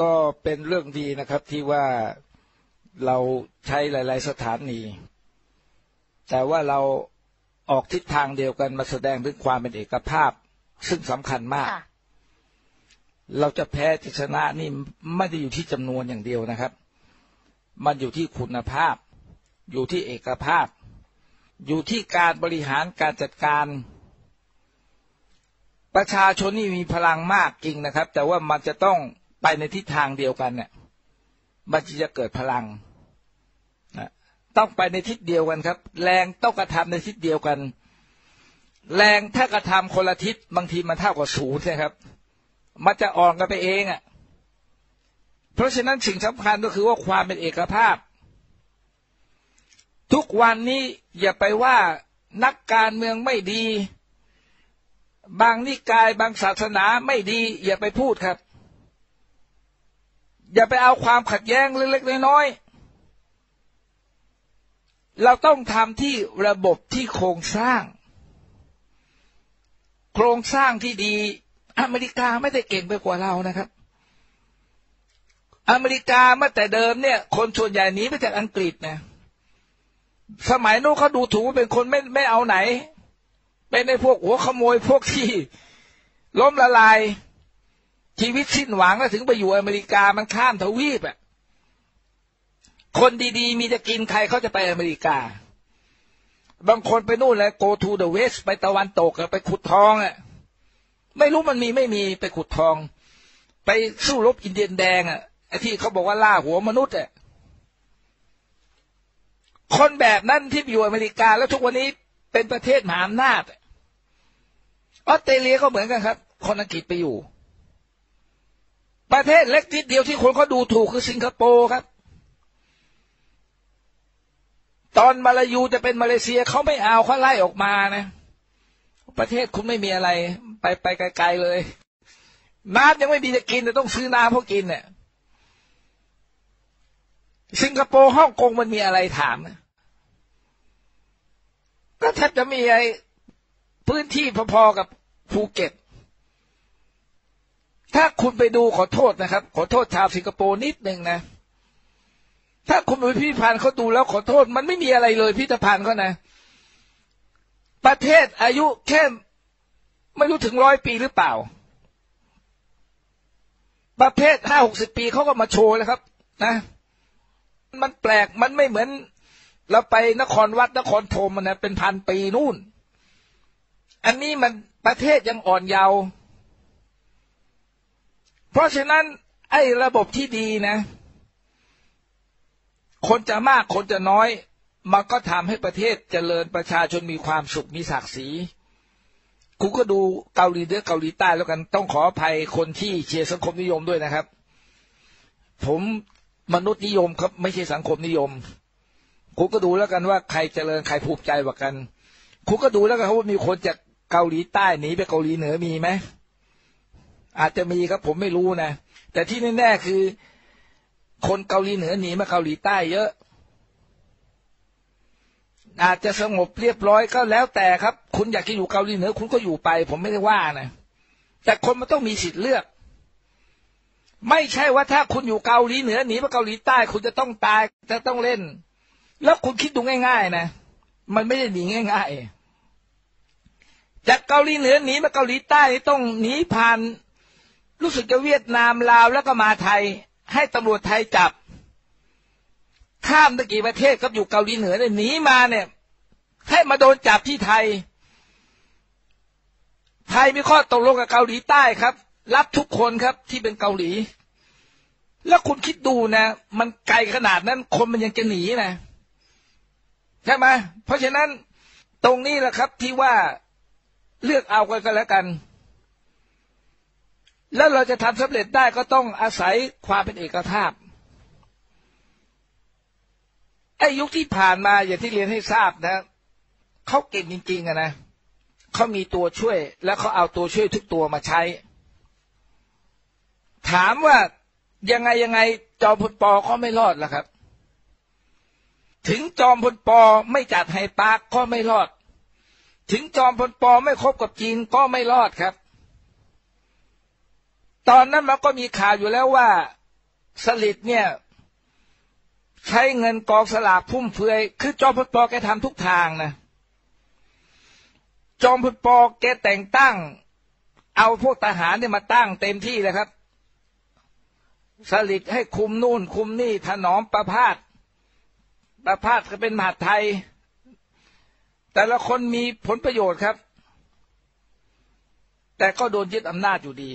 ก็เป็นเรื่องดีนะครับที่ว่าเราใช้หลาย ๆ สถานี แต่ว่าเราออกทิศทางเดียวกันมาแสดงถึงความเป็นเอกภาพ ซึ่งสำคัญมากค่ะเราจะแพ้จะชนะนี่ไม่ได้อยู่ที่จำนวนอย่างเดียวนะครับ มันอยู่ที่คุณภาพ อยู่ที่เอกภาพ อยู่ที่การบริหารการจัดการ ประชาชนนี่มีพลังมากจริงนะครับ แต่ว่ามันจะต้อง ไปในทิศทางเดียวกันเนี่ย มันจึงจะเกิดพลังนะต้องไปในทิศเดียวกันครับ แรงต้องกระทำในทิศเดียวกัน แรงถ้ากระทำคนละทิศบางทีมันเท่ากับศูนย์นะครับ มันจะอ่อนกันไปเองอะ เพราะฉะนั้นสิ่งสำคัญก็คือว่าความเป็นเอกภาพ ทุกวันนี้อย่าไปว่านักการเมืองไม่ดี บางนิกายบางศาสนาไม่ดี อย่าไปพูดครับ อย่าไปเอาความขัดแย้งเล็กๆน้อยๆเราต้องทำที่ระบบที่โครงสร้าง โครงสร้างที่ดี อเมริกาไม่ได้เก่งไปกว่าเรานะครับ อเมริกาเมื่อแต่เดิมเนี่ย คนส่วนใหญ่หนีมาจากอังกฤษนะสมัยนู้นเขาดูถูกว่าเป็นคนไม่ไม่เอาไหน เป็นในพวกหัวขโมยพวกที่ ล้มละลาย ชีวิตสิ้นหวังแล้วถึงไปอยู่อเมริกามันข้ามทวีปอะคนดีๆ มีจะกินใครเขาจะไปอเมริกา บางคนไปนู่นแหละ go to the west ไปตะวันตกอะไปขุดทองอะไม่รู้มันมีไม่มีไปขุดทอง ไปสู้รบอินเดียนแดงอะไอ้ที่เขาบอกว่าล่าหัวมนุษย์อะคนแบบนั้นที่อยู่อเมริกา แล้วทุกวันนี้เป็นประเทศมหาอำนาจอออสเตรเลียก็เหมือนกันครับ คนอังกฤษไปอยู่ ประเทศเล็กนิดเดียวที่คนเขาดูถูกคือสิงคโปร์ครับ ตอนมาลายูจะเป็นมาเลเซียเขาไม่เอาเขาไล่ออกมานะ ประเทศคุณไม่มีอะไร ไปไปไกลๆเลย น้ำยังไม่มีจะกินแต่ต้องซื้อน้ำเพราะกินเนี่ยสิงคโปร์ฮ่องกงมันมีอะไรถามนะก็แทบจะมีไอ้พื้นที่พอๆกับภูเก็ต ถ้าคุณไปดูขอโทษนะครับ ขอโทษชาวสิงคโปร์นิดหนึ่งนะ ถ้าคุณไปพิพิธภัณฑ์เขาดูแล้วขอโทษ มันไม่มีอะไรเลยพิพิธภัณฑ์เขานะ ประเทศอายุแค่ไม่รู้ถึงร้อยปีหรือเปล่า ประเภทห้าหกสิบปีเขาก็มาโชว์แล้วครับ นะ มันแปลกมันไม่เหมือน เราไปนครวัดนครธมมันนะเป็นพันปีนู่น อันนี้มันประเทศยังอ่อนเยาว์ เพราะฉะนั้น ไอ้ระบบที่ดีนะ คนจะมากคนจะน้อย มันก็ทำให้ประเทศเจริญประชาชนมีความสุขมีศักดิ์ศรีคุณก็ดูเกาหลีเหนือเกาหลีใต้แล้วกันต้องขออภัยคนที่เชียร์สังคมนิยมด้วยนะครับ ผมมนุษย์นิยมครับ ไม่ใช่สังคมนิยม คุณก็ดูแล้วกันว่าใครเจริญใครภูมิใจกว่ากัน คุณก็ดูแล้วกันว่ามีคนจากเกาหลีใต้หนีไปเกาหลีเหนือมีไหม อาจจะมีครับผมไม่รู้นะ แต่ที่แน่ๆคือ คนเกาหลีเหนือหนีมาเกาหลีใต้เยอะ อาจจะสงบเรียบร้อยก็แล้วแต่ครับ คุณอยากจะอยู่เกาหลีเหนือ คุณก็อยู่ไป ผมไม่ได้ว่านะแต่คนมันต้องมีสิทธิ์เลือก ไม่ใช่ว่าถ้าคุณอยู่เกาหลีเหนือหนีมาเกาหลีใต้ คุณจะต้องตายจะต้องเล่น แล้วคุณคิดดูง่าย ๆ นะมันไม่ได้หนีง่าย ๆ จากเกาหลีเหนือหนีมาเกาหลีใต้ต้องหนีผ่าน รู้สึกจะเวียดนามลาวแล้วก็มาไทย ให้ตำรวจไทยจับ ข้ามตะกี่ประเทศครับอยู่เกาหลีเหนือเนี่ยหนีมาเนี่ย ให้มาโดนจับที่ไทย ไทยมีข้อตกลงกับเกาหลีใต้ครับ รับทุกคนครับที่เป็นเกาหลี แล้วคุณคิดดูนะ มันไกลขนาดนั้นคนมันยังจะหนีนะใช่ไหมเพราะฉะนั้นตรงนี้แหละครับที่ว่าเลือกเอากันก็แล้วกัน แล้วเราจะทำสำเร็จได้ก็ต้องอาศัยความเป็นเอกภาพไอ้ยุคที่ผ่านมาอย่างที่เรียนให้ทราบนะเขาเก่งจริงๆอะนะเขามีตัวช่วย แล้วเขาเอาตัวช่วยทุกตัวมาใช้ ถามว่ายังไงยังไงจอมพลปอก็ไม่รอดละครับ ถึงจอมพลปอไม่จัดไฮปาร์คก็ไม่รอด ถึงจอมพลปอไม่คบกับจีนก็ไม่รอดครับ ตอนนั้นมันก็มีข่าวอยู่แล้วว่าสลิดเนี่ย ใช้เงินกองสลากพุ่มเฟือยคือจอมพลปอแกทำทุกทางนะจอมพลปอแกแต่งตั้ง เอาพวกทหารเนี่ยมาตั้งเต็มที่เลยครับ สลิดให้คุมนู่น คุมนี่ถนอมประพาสประพาสก็เป็นมหาไทย แต่ละคนมีผลประโยชน์ครับ แต่ก็โดนยึดอำนาจอยู่ดี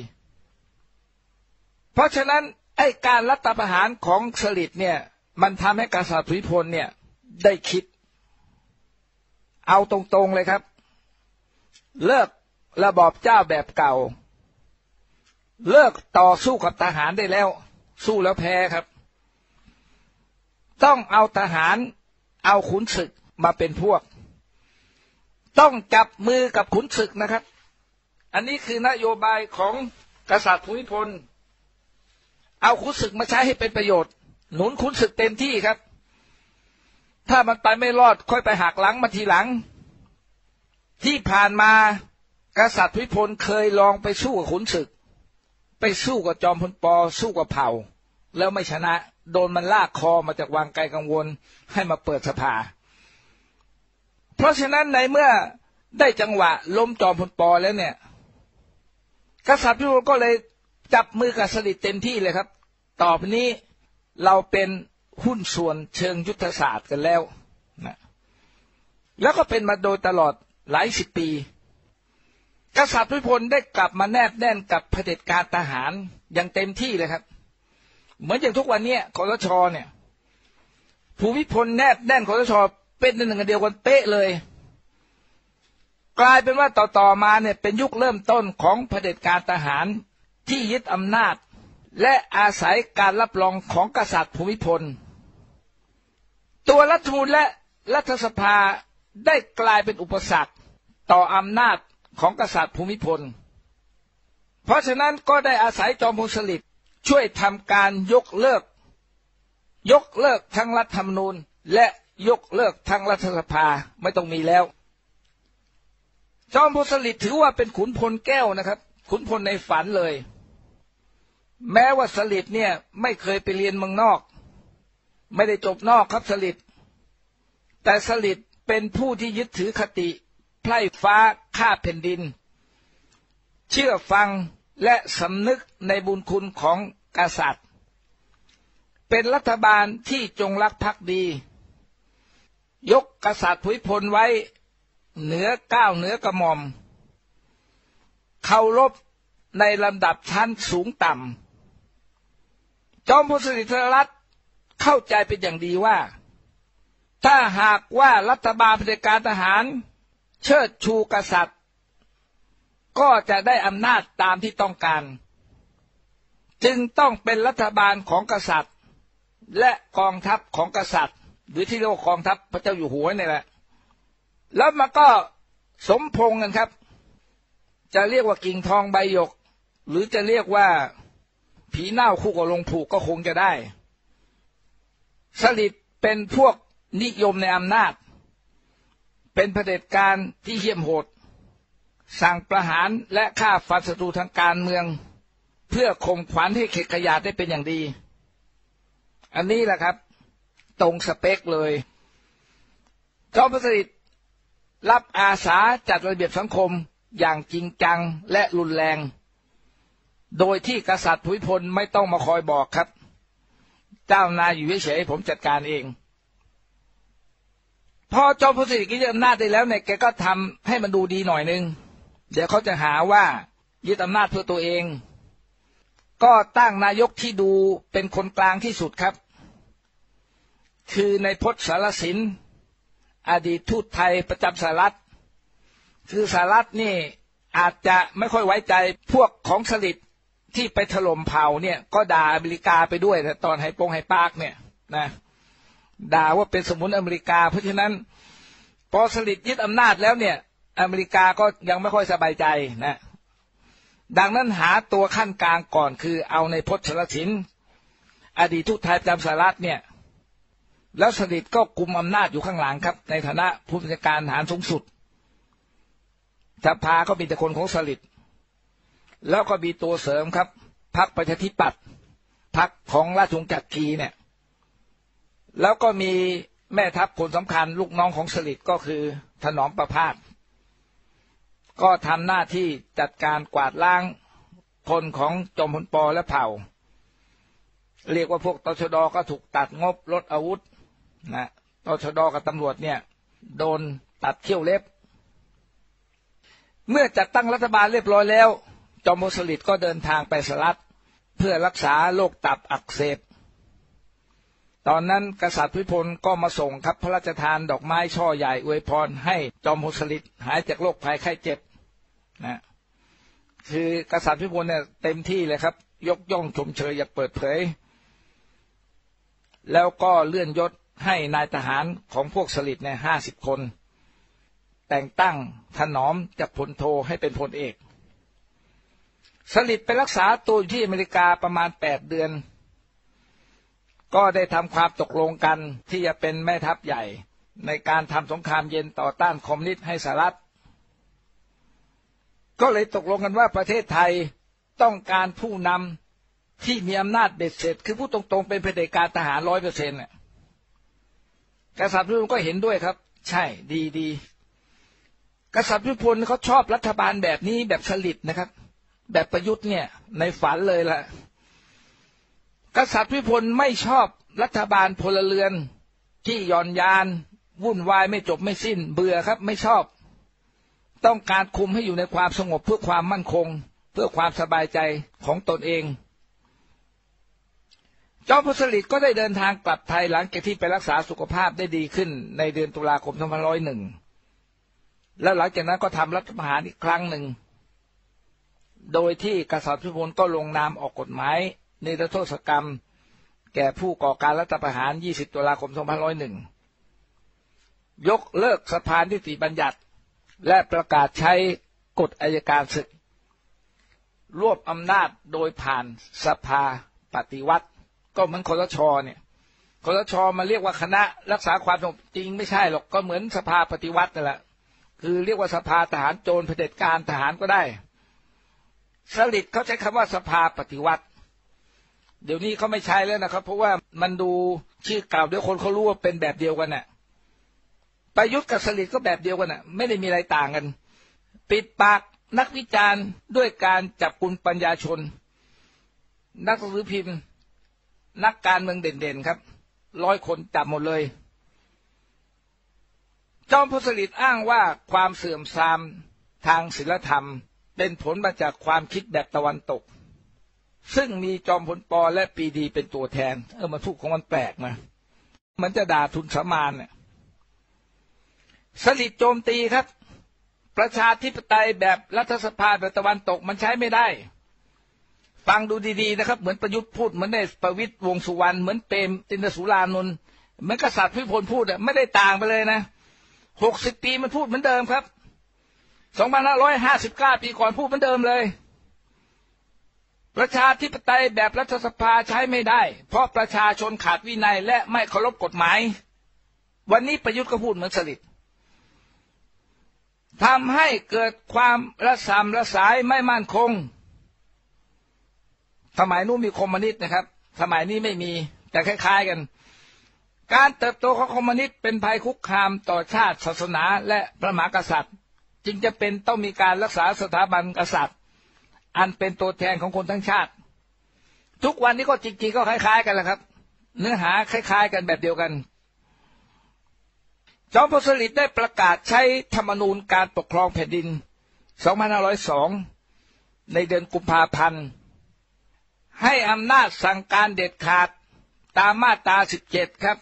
เพราะฉะนั้นไอ้การรัฐประหารของสลิดเนี่ย มันทำให้กษัตริย์สุริพลเนี่ยได้คิด เอาตรงๆเลยครับ เลิกระบอบเจ้าแบบเก่า เลิกต่อสู้กับทหารได้แล้ว สู้แล้วแพ้ครับ ต้องเอาทหารเอาขุนศึกมาเป็นพวก ต้องจับมือกับขุนศึกนะครับ อันนี้คือนโยบายของกษัตริย์ภูมิพล เอาขุนศึกมาใช้ให้เป็นประโยชน์ หนุนขุนศึกเต็มที่ครับ ถ้ามันไปไม่รอดค่อยไปหักหลังมาทีหลัง ที่ผ่านมากษัตริย์ภูมิพลเคยลองไปสู้กับขุนศึก ไปสู้กับจอมพลปอสู้กับเผ่า แล้วไม่ชนะ โดนมันลากคอมาจากวังไกลกังวลให้มาเปิดสภา เพราะฉะนั้นในเมื่อได้จังหวะล้มจอมพลปอแล้วเนี่ย กษัตริย์พิบูลก็เลย จับมือกับสลิดเต็มที่เลยครับ ต่อไปนี้เราเป็นหุ้นส่วนเชิงยุทธศาสตร์กันแล้วนะแล้วก็เป็นมาโดยตลอดหลายสิบปี กษัตริย์พิพลได้กลับมาแนบแน่นกับเผด็จการทหารอย่างเต็มที่เลยครับ เหมือนอย่างทุกวันนี้คอสชเนี่ย ภูมิพลแนบแน่นคอสชเป็นหนึ่งเดียวกันเป๊ะเลย กลายเป็นว่าต่อๆมาเนี่ยเป็นยุคเริ่มต้นของเผด็จการทหาร ที่ยึดอำนาจ และอาศัยการรับรองของกษัตริย์ภูมิพล ตัวรัฐมนูญและรัฐสภาได้กลายเป็นอุปสรรคต่ออำนาจของกษัตริย์ภูมิพล เพราะฉะนั้นก็ได้อาศัยจอมพลสฤษดิ์ช่วยทำการยกเลิก ยกเลิกทั้งรัฐธรรมนูญและยกเลิกทั้งรัฐสภาไม่ต้องมีแล้ว จอมพลสฤษดิ์ถือว่าเป็นขุนพลแก้วนะครับ ขุนพลในฝันเลย แม้ว่าสฤษดิ์เนี่ย ไม่เคยไปเรียนเมืองนอก ไม่ได้จบนอกครับสฤษดิ์แต่สฤษดิ์เป็นผู้ที่ยึดถือคติไพร่ฟ้าข้าแผ่นดิน เชื่อฟังและสำนึกในบุญคุณของกษัตริย์ เป็นรัฐบาลที่จงรักภักดี ยกกษัตริย์ผุยพลไว้เหนือก้าวเหนือกระหม่อมเคารพในลำดับชั้นสูงต่ำ จอมพลสฤษดิ์รัตน์เข้าใจเป็นอย่างดีว่า ถ้าหากว่ารัฐบาลเผด็จการทหาร เชิดชูกษัตริย์ ก็จะได้อำนาจตามที่ต้องการ จึงต้องเป็นรัฐบาลของกษัตริย์ และกองทัพของกษัตริย์ หรือที่เรียกว่ากองทัพพระเจ้าอยู่หัวนี่แหละ แล้วมันก็สมพงกันครับ จะเรียกว่ากิ่งทองใบหยก หรือจะเรียกว่า ผีเน่าคู่กับลงผูกก็คงจะได้ สลิดเป็นพวกนิยมในอำนาจ เป็นเผด็จการที่เหี้ยมโหด สั่งประหารและฆ่าฟันศัตรูทางการเมือง เพื่อข่มขวัญให้เขตขยะได้เป็นอย่างดี อันนี้แหละครับ ตรงสเปคเลยจอมพระสิทธิ์รับอาสาจัดระเบียบสังคมอย่างจริงจังและรุนแรง โดยที่กษัตริย์ภูมิพลไม่ต้องมาคอยบอกครับ เจ้านายอยู่เฉยผมจัดการเอง พอจอมพลสฤษดิ์ยึดอำนาจได้แล้วเนี่ยแกก็ทำให้มันดูดีหน่อยนึง เดี๋ยวเขาจะหาว่ายึดอำนาจเพื่อตัวเอง ก็ตั้งนายกที่ดูเป็นคนกลางที่สุดครับ คือในพจน์สารสิน อดีตทูตไทยประจำสหรัฐ คือสหรัฐนี่อาจจะไม่ค่อยไว้ใจพวกของสลิด ที่ไปถล่มเผ่าเนี่ย ก็ด่าอเมริกาไปด้วยตอนไฮปงไฮปากเนี่ยนะด่าว่าเป็นสมุนอเมริกา เพราะฉะนั้นพอสลิดยึดอำนาจแล้วเนี่ย อเมริกาก็ยังไม่ค่อยสบายใจนะ ดังนั้นหาตัวขั้นกลางก่อนคือเอาในพจน์ชลศินอดีตทุกไทยประจำสหรัฐเนี่ย แล้วสลิดก็กุมอำนาจอยู่ข้างหลังครับ ในฐานะผู้บัญชาการทหารสูงสุดสภาก็มีแต่คนของสลิด แล้วก็มีตัวเสริมครับพรรคประชาธิปัตย์พักของราชวงศ์จักรีเนี่ย แล้วก็มีแม่ทัพคนสำคัญลูกน้องของสลิดก็คือถนอมประพาสก็ทำหน้าที่จัดการกวาดล้างคนของจอมพลปอและเผ่า เรียกว่าพวกตชดก็ถูกตัดงบลดอาวุธนะตชดกับตำรวจเนี่ย โดนตัดเขี้ยวเล็บ เมื่อจัดตั้งรัฐบาลเรียบร้อยแล้ว จอมพลสฤษดิ์ก็เดินทางไปสลัดเพื่อรักษาโรคตับอักเสบ ตอนนั้นกษัตริย์พิพลก็มาส่งครับพระราชทานดอกไม้ช่อใหญ่อวยพรให้จอมพลสฤษดิ์หายจากโรคภัยไข้เจ็บนะคือกษัตริย์พิพลเนี่ยเต็มที่เลยครับ ยกย่องชมเชยอยากเปิดเผย แล้วก็เลื่อนยศให้นายทหารของพวกสลิดเนี่ยห้าสิบคน แต่งตั้งถนอมจากพลโทให้เป็นพลเอก สลิดไปรักษาตัวอยู่ที่อเมริกาประมาณแปดเดือน ก็ได้ทำความตกลงกันที่จะเป็นแม่ทัพใหญ่ ในการทำสงครามเย็นต่อต้านคอมมิวนิสต์ให้สหรัฐ ก็เลยตกลงกันว่าประเทศไทยต้องการผู้นำที่มีอำนาจเบ็ดเสร็จ คือผู้ตรงๆเป็นเผด็จการทหารร้อยเปอร์เซ็นต์กษัตริย์พิพลก็เห็นด้วยครับ ใช่ดีดีกษัตริย์พิพลเขาชอบรัฐบาลแบบนี้แบบสลิดนะครับ แบบประยุทธ์เนี่ย ในฝันเลยละ่ะ กษัตริย์พิพลไม่ชอบรัฐบาลพลเรือนที่ย่อนยาน วุ่นวายไม่จบไม่สิ้น เบื่อครับ ไม่ชอบ ต้องการคุมให้อยู่ในความสงบเพื่อความมั่นคง เพื่อความสบายใจของตนเองจอมพลสฤษดิ์ก็ได้เดินทางกลับไทยหลังจากที่ไปรักษาสุขภาพได้ดีขึ้น ในเดือนตุลาคม 2501 แล้วหลังจากนั้นก็ทำรัฐประหารอีกครั้งหนึ่ง โดยที่กษัตริย์พิพลก็ลงนามออกกฎหมายในรัโทษกรรม แก่ผู้ก่อการรัฐประหาร 20 ตุลาคม 2501 ยกเลิกสะพานที่ติบัญญัติ และประกาศใช้กฎอายการศึก รวบอำนาจโดยผ่านสภาปฏิวัติ ก็เหมือนคอสชเนี่ยคอสชมาเรียกว่าคณะรักษาความสงบจริงไม่ใช่หรอกก็เหมือนสภาปฏิวัตินั่นแหละคือเรียกว่าสภาทหารโจรเผด็จการทหารก็ได้ สลิดเขาใช้คำว่าสภาปฏิวัติ เดี๋ยวนี้เขาไม่ใช้แล้วนะครับ เพราะว่ามันดูชื่อเก่าเดี๋ยวคนเขารู้ว่าเป็นแบบเดียวกันน่ะประยุทธ์กับสลิดก็แบบเดียวกันอะ ไม่ได้มีอะไรต่างกัน ปิดปากนักวิจารณ์ด้วยการจับกุมปัญญาชน นักสือพิมพ์ นักการเมืองเด่นๆครับ ร้อยคนจับหมดเลย จอมพลสฤษดิ์อ้างว่าความเสื่อมทรามทางศิลธรรม เป็นผลมาจากความคิดแบบตะวันตก ซึ่งมีจอมพลปอและปีดีเป็นตัวแทน เออมาพูดของมันแปลกนะมันจะด่าทุนสมานเนี่ยสลิดโจมตีครับ ประชาธิปไตยแบบรัฐสภาแบบตะวันตกมันใช้ไม่ได้ ฟังดูดีๆนะครับ เหมือนประยุทธ์พูดเหมือนในประวิตยวงสุวรรณเหมือนเปรมตินสุรานนท์เหมือนกษัตริย์พิพลพูดอะไม่ได้ต่างไปเลยนะหกสิบปีมันพูดเหมือนเดิมครับ สองพันห้าร้อยห้าสิบเก้าปีก่อนพูดเหมือนเดิมเลย ประชาธิปไตยแบบรัฐสภาใช้ไม่ได้ เพราะประชาชนขาดวินัยและไม่เคารพกฎหมาย วันนี้ประยุทธ์ก็พูดเหมือนสลิดทำให้เกิดความระสำระสายไม่มั่นคง สมัยนู้นมีคอมมิวนิสต์นะครับ สมัยนี้ไม่มีแต่คล้ายๆกัน การเติบโตของคอมมิวนิสต์เป็นภัยคุกคามต่อชาติศาสนาและพระมหากษัตริย์ จึงจะเป็นต้องมีการรักษาสถาบันกษัตริย์ อันเป็นตัวแทนของคนทั้งชาติ ทุกวันนี้ก็จริงๆก็คล้าย ๆ กันแหละครับ เนื้อหาคล้าย ๆ กันแบบเดียวกัน จอมพลสฤษดิ์ได้ประกาศใช้ธรรมนูญการปกครองแผ่นดิน 2502 ในเดือนกุมภาพันธ์ให้อำนาจสั่งการเด็ดขาดตามมาตรา 17 ครับ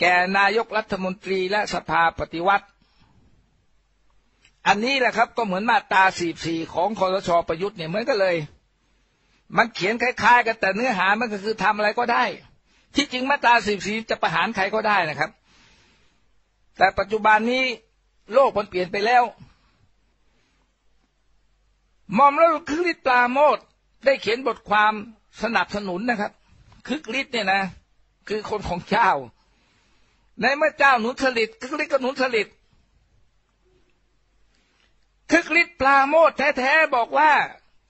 แก่นายกรัฐมนตรีและสภาปฏิวัติ อันนี้แหละครับก็เหมือนมาตรา44ของคอสชประยุทธ์เนี่ยเหมือนกันเลย มันเขียนคล้าย ๆ กันแต่เนื้อหามันก็คือทำอะไรก็ได้ ที่จริงมาตรา44จะประหารใครก็ได้นะครับ แต่ปัจจุบันนี้โลกมันเปลี่ยนไปแล้วมอมแล้วคึกฤทธิ์ปลาโมดได้เขียนบทความสนับสนุนนะครับคึกฤทธิ์เนี่ยนะ คือคนของเจ้า ในเมื่อเจ้าหนุนสลิดคึกฤทธิ์ก็หนุนสลิด คึกฤทธิ์ปลาโมดแท้ๆบอกว่า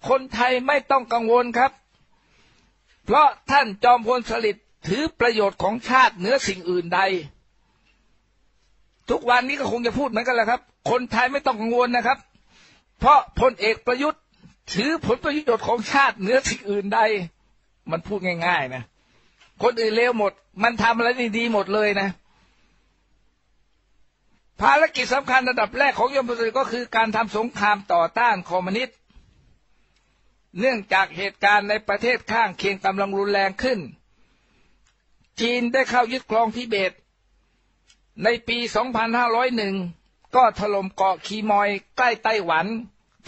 คนไทยไม่ต้องกังวลครับ เพราะท่านจอมพลสฤษดิ์ถือประโยชน์ของชาติเหนือสิ่งอื่นใด ทุกวันนี้ก็คงจะพูดเหมือนกันแหละครับ คนไทยไม่ต้องกังวลนะครับ เพราะพลเอกประยุทธ์ถือผลประโยชน์ของชาติเหนือสิ่งอื่นใด มันพูดง่าย ๆ นะ คนอื่นเลวหมด มันทำอะไรดีๆหมดเลยนะ ภารกิจสำคัญระดับแรกของยมพลก็คือการทำสงครามต่อต้านคอมมิวนิสต์ เนื่องจากเหตุการณ์ในประเทศข้างเคียงกำลังรุนแรงขึ้น จีนได้เข้ายึดครองทิเบต ในปี 2501 ก็ถล่มเกาะคีมอยใกล้ไต้หวัน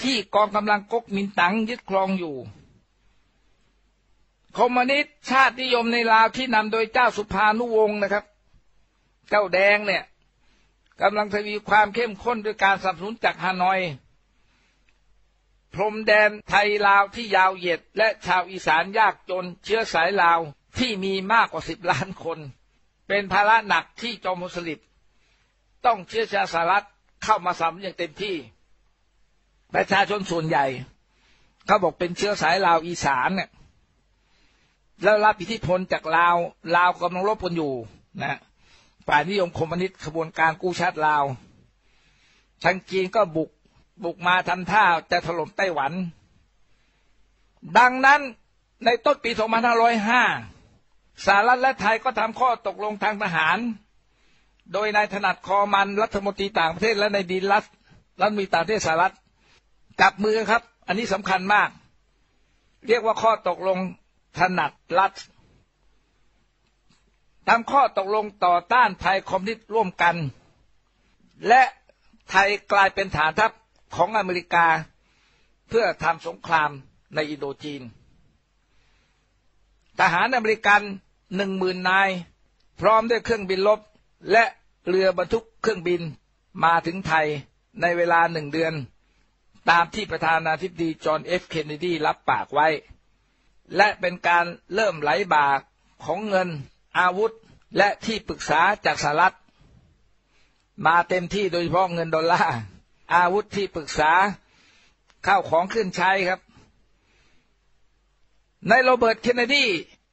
ที่กองกำลังก๊กมินตั๋งยึดครองอยู่ คอมมิวนิสต์ชาตินิยมในลาวที่นำโดยเจ้าสุภานุวงศ์นะครับ เจ้าแดงเนี่ย กำลังทวีความเข้มข้นด้วยการสนับสนุนจากฮานอย พรมแดนไทยลาวที่ยาวเหยียด และชาวอีสานยากจนเชื้อสายลาวที่มีมากกว่าสิบล้านคน เป็นภาระหนักที่จอมมุสลิมต้องเชื้อชาสหรัฐเข้ามาสำอย่างเต็มที่ ประชาชนส่วนใหญ่ เขาบอกเป็นเชื้อสายลาวอีสานเนี่ยแล้วรับอิทธิพลจากลาวลาวกำลังรบกันอยู่นะ ฝ่ายนิยมคอมมิวนิสต์ขบวนการกู้ชาติลาวทางจีนก็บุกบุกมาทำท่าจะถล่มไต้หวัน ดังนั้นในต้นปี 2505 สหรัฐและไทยก็ทำข้อตกลงทางทหาร โดยนายถนัดคอมันรัฐมนตรีต่างประเทศและนายดีรัฐรัฐมนตรีต่างประเทศสหรัฐจับมือครับ อันนี้สำคัญมาก เรียกว่าข้อตกลงถนัดรัฐ ทำข้อตกลงต่อต้านไทยคอมมิวนิสต์ร่วมกัน และไทยกลายเป็นฐานทัพของอเมริกา เพื่อทำสงครามในอินโดจีน ทหารอเมริกันหนึ่งหมื่นนาย พร้อมด้วยเครื่องบินลบ และเรือบรรทุกเครื่องบินมาถึงไทยในเวลาหนึ่งเดือน ตามที่ประธานาธิบดีจอห์นเอฟเคนเนดีรับปากไว้ และเป็นการเริ่มไหลบากของเงิน อาวุธและที่ปรึกษาจากสหรัฐ มาเต็มที่โดยเฉพาะเงินดอลลาร์อาวุธที่ปรึกษาข้าวของขึ้นใช้ครับ ในโรเบิร์ตเคนเนดี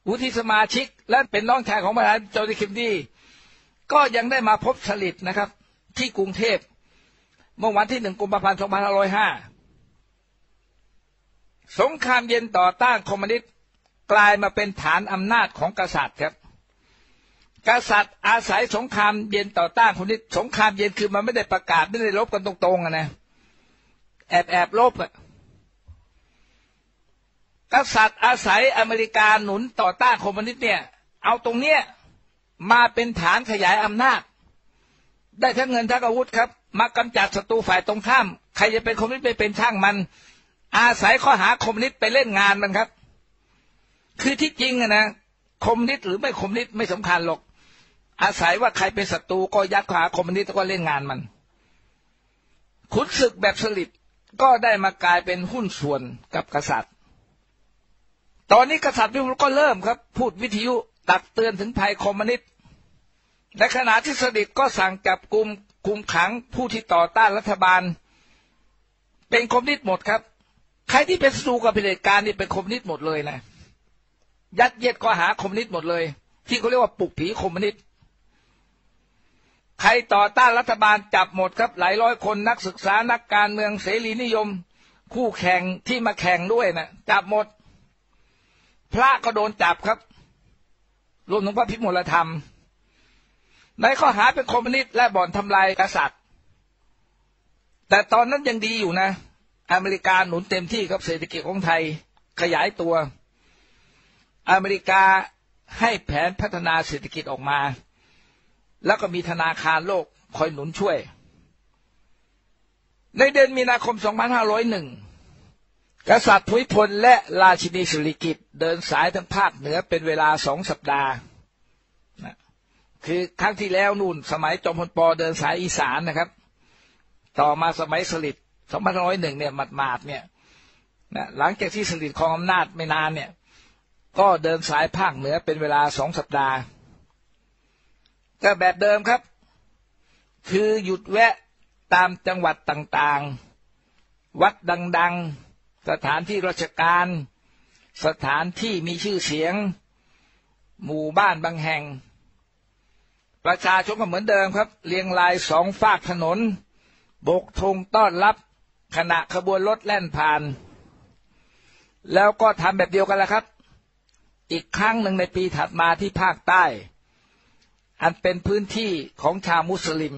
วุฒิสมาชิก และเป็นน้องชายของประธานจอร์จเคนเนดีก็ยังได้มาพบสลิดนะครับ ที่กรุงเทพเมื่อวันที่หนึ่งกุมภาพันธ์สองพันห้าร้อยห้าสงครามเย็นต่อต้านคอมมิวนิสต์กลายมาเป็นฐานอำนาจของกษัตริย์ครับ กษัตริย์อาศัยสงครามเย็นต่อต้านคนนี้สงครามเย็นคือมันไม่ได้ประกาศไม่ได้ลบกันตรงๆนะแอบแอบลบอะกษัตริย์อาศัยอเมริกาหนุนต่อต้านคอมมิวนิสต์เนี่ย เอาตรงเนี้ยมาเป็นฐานขยายอำนาจ ได้ทั้งเงินทั้งอาวุธครับ มากำจัดศัตรูฝ่ายตรงข้าม ใครจะเป็นคอมมิวนิสต์ไปเป็นช่างมัน อาศัยข้อหาคอมมิวนิสต์ไปเล่นงานมันครับ คือที่จริงอะนะคอมมิวนิสต์หรือไม่คอมมิวนิสต์ไม่สำคัญหรอก อาศัยว่าใครเป็นศัตรูก็ยัดขาคอมมิวนิสต์ก็เล่นงานมัน ขุนศึกแบบสลิดก็ได้มากลายเป็นหุ้นส่วนกับกษัตริย์ ตอนนี้กษัตริย์ก็เริ่มครับ พูดวิทยุตักเตือนถึงภัยคอมมิวนิสต์ในขณะที่สลิดก็สั่งจับกลุ่มคุมขังผู้ที่ต่อต้านรัฐบาล เป็นคอมมิวนิสต์หมดครับ ใครที่เป็นสู้กับเผด็จการนี่เป็นคอมมิวนิสต์หมดเลยนะ ยัดเยียดข้อหาคอมมิวนิสต์หมดเลย ที่เขาเรียกว่าปลุกผีคอมมิวนิสต์ ใครต่อต้านรัฐบาลจับหมดครับหลายร้อยคนนักศึกษานักการเมืองเสรีนิยม คู่แข่งที่มาแข่งด้วยนะจับหมด พระก็โดนจับครับ รวมถึงพระพิมลธรรม ในข้อหาเป็นคอมมิวนิสต์และบ่อนทำลายกษัตริย์ แต่ตอนนั้นยังดีอยู่นะ อเมริกาหนุนเต็มที่ครับเศรษฐกิจของไทยขยายตัว อเมริกาให้แผนพัฒนาเศรษฐกิจออกมา แล้วก็มีธนาคารโลกคอยหนุนช่วย ในเดือนมีนาคม 2501 กษัตริย์พุยพลและราชินีสิริกิตเดินสายทั้งภาคเหนือเป็นเวลาสองสัปดาห์นะคือครั้งที่แล้วนู่นสมัยจอมพลปอเดินสายอีสานนะครับ ต่อมาสมัยสลิด2501 เนี่ยหมาดๆเนี่ยนะหลังจากที่สลิดครองอำนาจไม่นานเนี่ย ก็เดินสายภาคเหนือเป็นเวลาสองสัปดาห์ ก็แบบเดิมครับ คือหยุดแวะตามจังหวัดต่างๆ วัดดัง ๆ สถานที่ราชการ สถานที่มีชื่อเสียง หมู่บ้านบางแห่ง ประชาชนก็เหมือนเดิมครับ เรียงรายสองฝากถนน โบกธงต้อนรับขณะขบวนรถแล่นผ่าน แล้วก็ทำแบบเดียวกันละครับ อีกครั้งหนึ่งในปีถัดมาที่ภาคใต้ อันเป็นพื้นที่ของชาวมุสลิม